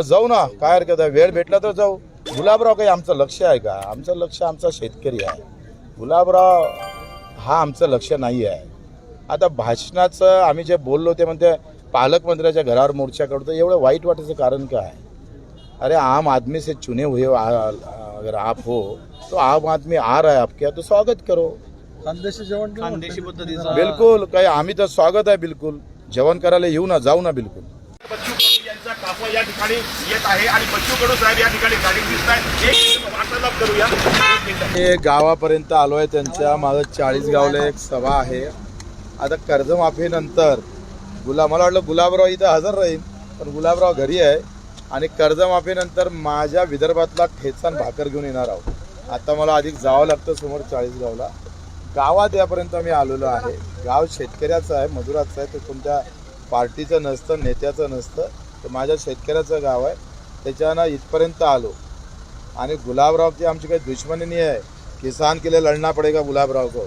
जाऊ ना. काय हरकत आहे? वेळ भेटला तर जाऊ. गुलाबराव काही आमचं लक्ष आहे का? आमचं लक्ष आमचा शेतकरी आहे. गुलाबराव हा आमचं लक्ष नाही आहे. आता भाषणाचं आम्ही जे बोललो ते म्हणते पालकमंत्र्याच्या घरावर मोर्चा काढतो. एवढं वाईट वाटायचं कारण काय? अरे आम आदमी से चुने हुए अगर आप हो तो आम आदमी आ रहा है आपके तो स्वागत करो. खानदेशी जेवण खानदेशी पद्धतीचं. बिलकुल. काही आम्ही तर स्वागत आहे बिलकुल. जेवण करायला येऊ ना जाऊ ना बिलकुल. या ठिकाणी येत आहे आणि बच्चू कडू साहेब या ठिकाणी गाडी दिसत आहेत एक वार्तालाप करूया. हे गावापर्यंत आलो आहे त्यांच्या माझं चाळीस गावला एक सभा आहे. आता कर्जमाफीनंतर गुलाब मला वाटलं गुलाबराव इथं हजर राहील पण गुलाबराव घरी आहे आणि कर्जमाफीनंतर माझ्या विदर्भातला ठेचान भाकर घेऊन येणार आहोत. आता मला अधिक जावं लागतं समोर चाळीसगावला गावात यापर्यंत मी आलेलो आहे. गाव शेतकऱ्याचं आहे मजुराचं आहे ते कोणत्या पार्टीचं नसतं नेत्याचं नसतं. ते माझ्या शेतकऱ्याचं गाव आहे. त्याच्यानं इथपर्यंत आलो. आणि गुलाबरावची आमची काही दुश्मनी नाही आहे किसान के लिए लढना पडेगा गुलाबराव को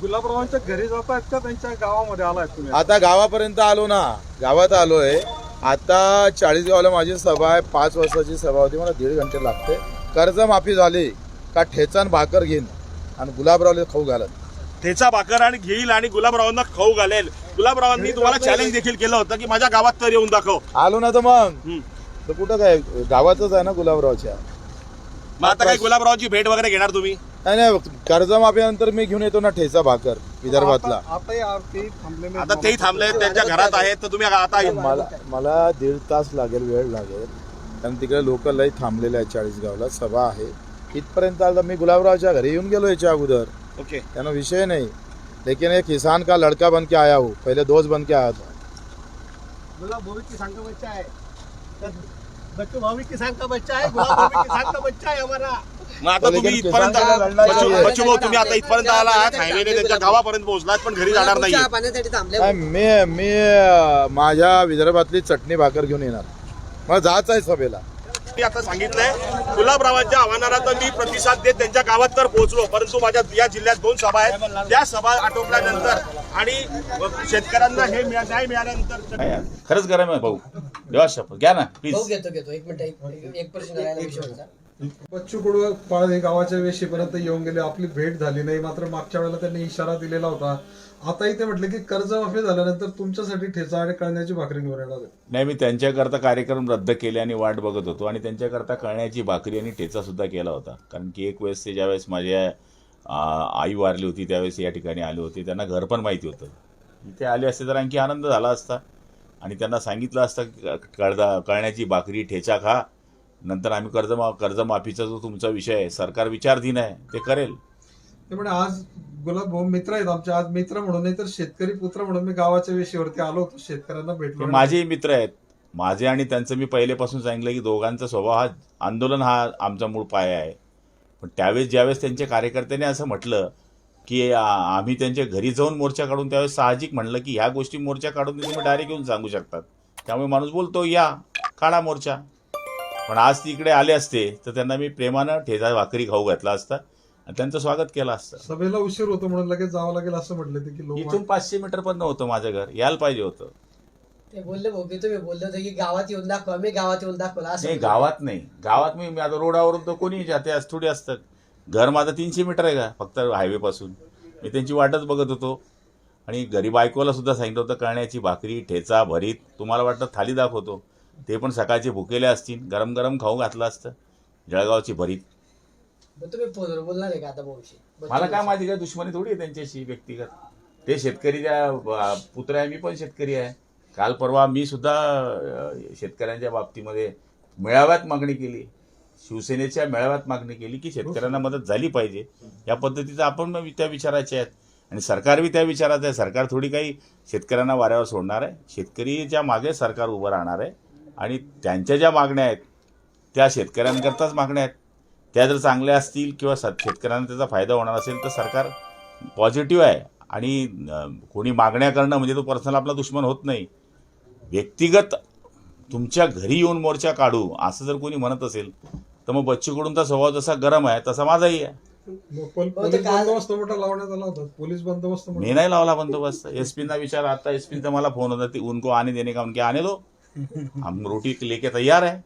गुलाबरावांच्या घरी जात आहेत का त्यांच्या गावामध्ये आलाय तुम्ही. आता गावापर्यंत आलो ना गावात आलोय. आता चाळीस गावाला माझी सभा आहे पाच वर्षाची सभा होती मला दीड घंटे लागते. कर्जमाफी झाली का ठेचान भाकर घेईन आणि गुलाबरावला खाऊ घालत. ठेचा भाकर आणि घेईल आणि गुलाबरावांना खाऊ घालेल. गुलाबरावांनी तुम्हाला चॅलेंज देखील केलं होतं की माझ्या गावात तर येऊन दाखव. आलो ना तर मग. तर कुठं काय? गावातच आहे ना गुलाबरावच्या? मग आता काय गुलाबरावांची भेट वगैरे घेणार तुम्ही? नाही नाही कर्जमाफीनंतर मी घेऊन येतो ना ठेचा भाकर विदर्भातला. आता- आताही आरती थांबलेले आता तेही थांबले त्यांच्या घरात आहेत तर तुम्ही आता मला मला दीड तास लागेल वेळ लागेल. कारण तिकडे लोक लई थांबलेले आहेत चाळीस गावला सभा आहे. इथपर्यंत आलं तर मी गुलाबरावच्या घरी येऊन गेलो याच्या अगोदर. ओके त्यानं विषय नहीं. लेकिन एक किसान का लड़का बन के आया हूँ। पहले दोस्त बन के आया था। गुलाब भौमिक किसान का बच्चा है। बच्चू भौमिक किसान का बच्चा है गुलाब भौमिक किसान का बच्चा है हमारा। मग आता लेकिन तुम्ही इथपर्यंत किसानला लढणार बच्चू नाहीये. बच्चू भाऊ तुम्ही आता इथपर्यंत आला आहात हायवेने त्यांच्या गावापर्यंत पोहोचलात पण घरी जाणार नाही चहा पाण्यासाठी थांबले नाही, मी माझ्या विदर्भातली चटणी भाकर घेऊन येणार. मला जायचं आहे सभेला. मी आता सांगितलंय गुलाबरावांच्या आव्हानाला तर मी प्रतिसाद देत त्यांच्या गावात तर पोहोचलो परंतु माझ्या या जिल्ह्यात दोन सभा आहेत. त्या सभा आटोपल्यानंतर आणि शेतकऱ्यांना हे न्याय मिळाल्यानंतर खरंच गरम आहे भाऊ. देवा शपथ. घ्या ना प्लीज घेतो घेतो. एक मिनिट एक- प्रश्न बच्चू कडू पाळणे गावाच्या वेशीपर्यंत येऊन गेले. आपली भेट झाली नाही. मात्र मागच्या वेळेला त्यांनी इशारा दिलेला होता. आता इथे म्हटले की कर्जमाफी झाल्यानंतर तुमच्यासाठी ठेचा आणि कळण्याची भाकरी घेऊन येणार नाही मी त्यांच्याकरता कार्यक्रम रद्द केले आणि वाट बघत होतो आणि त्यांच्याकरता कळण्याची भाकरी आणि ठेचा सुद्धा केला होता. कारण की एक वेळेस ते ज्यावेळेस माझ्या आई वारली होती त्यावेळेस या ठिकाणी आले होते. त्यांना घर पण माहिती होतं. इथे आले असते तर आणखी आनंद झाला असता. आणि त्यांना सांगितलं असतं की कळदा कळण्याची भाकरी ठेचा खा. नंतर आम्ही कर्जमा कर्जमाफीचा जो तुमचा विषय आहे सरकार विचारधीन आहे ते करेल. ते म्हणे आज गुलाब भाऊ मित्र आहेत आमचे. आज मित्र म्हणून नाही तर शेतकरी पुत्र म्हणून मी गावाच्या वेशीवरती आलो होतो. शेतकऱ्यांना भेटलो माझेही मित्र आहेत. माझे आणि त्यांचं मी पहिलेपासून सांगितलं की दोघांचा स्वभाव हा आंदोलन हा आमचा मूळ पाया आहे. पण त्यावेळेस ज्यावेळेस त्यांच्या कार्यकर्त्यांनी असं म्हटलं की आम्ही त्यांच्या घरी जाऊन मोर्चा काढून त्यावेळेस साहजिक म्हणलं की ह्या गोष्टी मोर्चा काढून तुम्ही डायरेक्ट येऊन सांगू शकतात. त्यामुळे माणूस बोलतो या काढा मोर्चा. पण आज तिकडे आले असते तर त्यांना मी प्रेमानं ठेचा भाकरी खाऊ घातला असता आणि त्यांचं स्वागत केलं असतं. सभेला उशीर होतो म्हणून लगेच जावं लागेल असं म्हटलं ते की लोक इथून पाचशे मीटर पण नव्हतं माझं घर यायला पाहिजे होतं. ते बोलले भाऊ की तुम्ही बोलले होते की गावात येऊन दाखवा मी गावात येऊन दाखवला असं नाही. गावात नाही. गावात मी मी आता रोडावरून तर कोणी जाते आज थोडी असतात. घर माझं तीनशे मीटर आहे का? फक्त हायवे पासून मी त्यांची वाटच बघत होतो. आणि घरी बायकोला सुद्धा सांगितलं होतं कळण्याची भाकरी ठेचा भरीत तुम्हाला वाटतं थाली दाखवतो. ते पण सकाळचे भुकेले असतील. गरम गरम खाऊ घातलं असतं. जळगावची भरीत. मग तुम्ही फोनवर बोलणार आहे का आता भाऊशी? मला काय माझी काय दुश्मनी थोडी आहे त्यांच्याशी व्यक्तिगत. ते शेतकरीच्या अं, पुत्र आहे मी पण शेतकरी आहे. काल परवा मी सुद्धा अं, शेतकऱ्यांच्या बाबतीमध्ये मेळाव्यात मागणी केली. शिवसेनेच्या मेळाव्यात मागणी केली की शेतकऱ्यांना मदत झाली पाहिजे. या पद्धतीचं आपण मग त्या विचाराचे आहेत. आणि सरकार बी त्या विचाराचं आहे. सरकार थोडी काही शेतकऱ्यांना वाऱ्यावर सोडणार आहे. शेतकरीच्या मागे सरकार उभं राहणार आहे आणि त्यांच्या ज्या मागण्या आहेत त्या शेतकऱ्यांकरताच मागण्या आहेत. त्या जर चांगल्या असतील किंवा स शेतकऱ्यांना त्याचा फायदा होणार असेल तर सरकार पॉझिटिव्ह आहे. आणि कोणी मागण्या करणं म्हणजे तो पर्सनल आपला दुश्मन होत नाही. व्यक्तिगत तुमच्या घरी येऊन मोर्चा काढू असं जर कोणी म्हणत असेल तर मग बच्चूकडूनचा स्वभाव जसा गरम आहे तसा माझाही आहे. मग पोल- पोलीस बंदोबस्त मोठा लावण्यात आला होता. पोलीस बंदोबस्त मोठा मी नाही लावला बंदोबस्त. एसपीना विचार आता एसपीचा मला फोन होता ती उनको आने देने का? उनके आने दो. हम रोटी लेके तैयार है।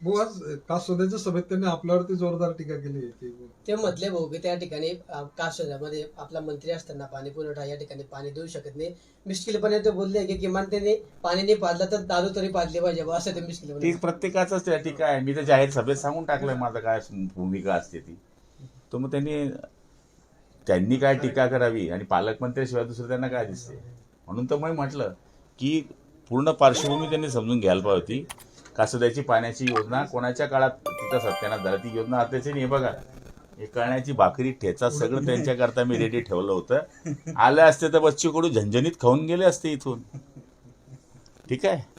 आज कासोद्याच्या सभेत त्यांनी आपल्यावरती जोरदार टीका केली की ते म्हटले भाऊ की त्या ठिकाणी कासोद्यामध्ये आपला मंत्री असताना पाणी पुरवठा या ठिकाणी पाणी देऊ शकत नाही. मिश्किलपणे ते बोलले की किमान त्यांनी पाणी नाही पाजलं तर दारू तरी पाजली पाहिजे बुवा, असं ते ती मिश्किलपणे प्रत्येकाचंच त्या टीका आहे. मी तर जाहीर सभेत सांगून टाकलंय माझं काय भूमिका असते ती. तर मग त्यांनी त्यांनी काय टीका करावी आणि पालकमंत्र्याशिवाय दुसरं त्यांना काय दिसते? म्हणून तर मी म्हटलं की पूर्ण पार्श्वभूमी त्यांनी समजून घ्यायला पाहिजे होती. कासोद्याची पाण्याची योजना कोणाच्या काळात तिथं सत्यानाश झाला ती योजना आताची नाही. बघा हे कळण्याची भाकरी ठेचा सगळं त्यांच्याकरता मी रेडी ठेवलं होतं. आलं असते तर बच्चीकडून झंझणीत खाऊन गेले असते इथून. ठीक आहे?